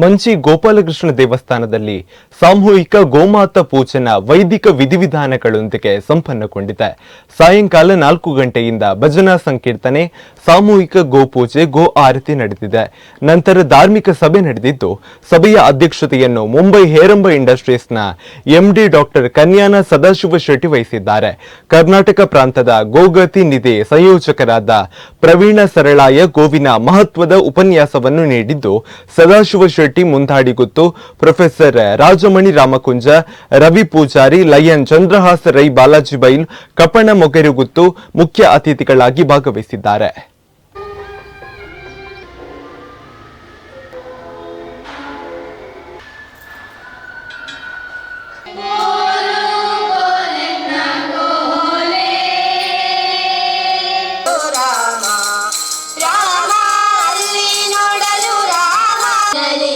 ಮಂಚಿ ಗೋಪಾಲಕೃಷ್ಣ ದೇವಸ್ಥಾನದಲ್ಲಿ ಸಾಮೂಹಿಕ ಗೋಮಾತ ಪೂಜನ ವೈದಿಕ ವಿಧಿವಿಧಾನಗಳೊಂದಿಗೆ ಸಂಪನ್ನಗೊಂಡಿದೆ. ಸಾಯಂಕಾಲ ನಾಲ್ಕು ಗಂಟೆಯಿಂದ ಭಜನಾ ಸಂಕೀರ್ತನೆ, ಸಾಮೂಹಿಕ ಗೋಪೂಜೆ ಗೋ ಆರತಿ ನಡೆದಿದೆ. ನಂತರ ಧಾರ್ಮಿಕ ಸಭೆ ನಡೆದಿದ್ದು, ಸಭೆಯ ಅಧ್ಯಕ್ಷತೆಯನ್ನು ಮುಂಬೈ ಹೇರಂಬ ಇಂಡಸ್ಟ್ರೀಸ್ನ ಎಂಡಿ ಡಾಕ್ಟರ್ ಕನ್ಯಾನ ಸದಾಶಿವ ಶೆಟ್ಟಿ ವಹಿಸಿದ್ದಾರೆ. ಕರ್ನಾಟಕ ಪ್ರಾಂತದ ಗೋಗತಿ ನಿಧಿ ಸಂಯೋಜಕರಾದ ಪ್ರವೀಣ ಸರಳಾಯ ಗೋವಿನ ಮಹತ್ವದ ಉಪನ್ಯಾಸವನ್ನು ನೀಡಿದ್ದು, ಸದಾಶಿವ ಶೆಟ್ಟಿ ಮುಂದಾಡಿಗುತ್ತು ಪ್ರೊಫೆಸರ್ ರಾಜಮಣಿ ರಾಮಕುಂಜ, ರವಿ ಪೂಜಾರಿ, ಲಯನ್ ಚಂದ್ರಹಾಸ ರೈ ಬಾಲಾಜಿ ಬೈಲ್ ಕಪಣ ಮೊಗೆರುಗುತ್ತು ಮುಖ್ಯ ಅತಿಥಿಗಳಾಗಿ ಭಾಗವಹಿಸಿದ್ದಾರೆ.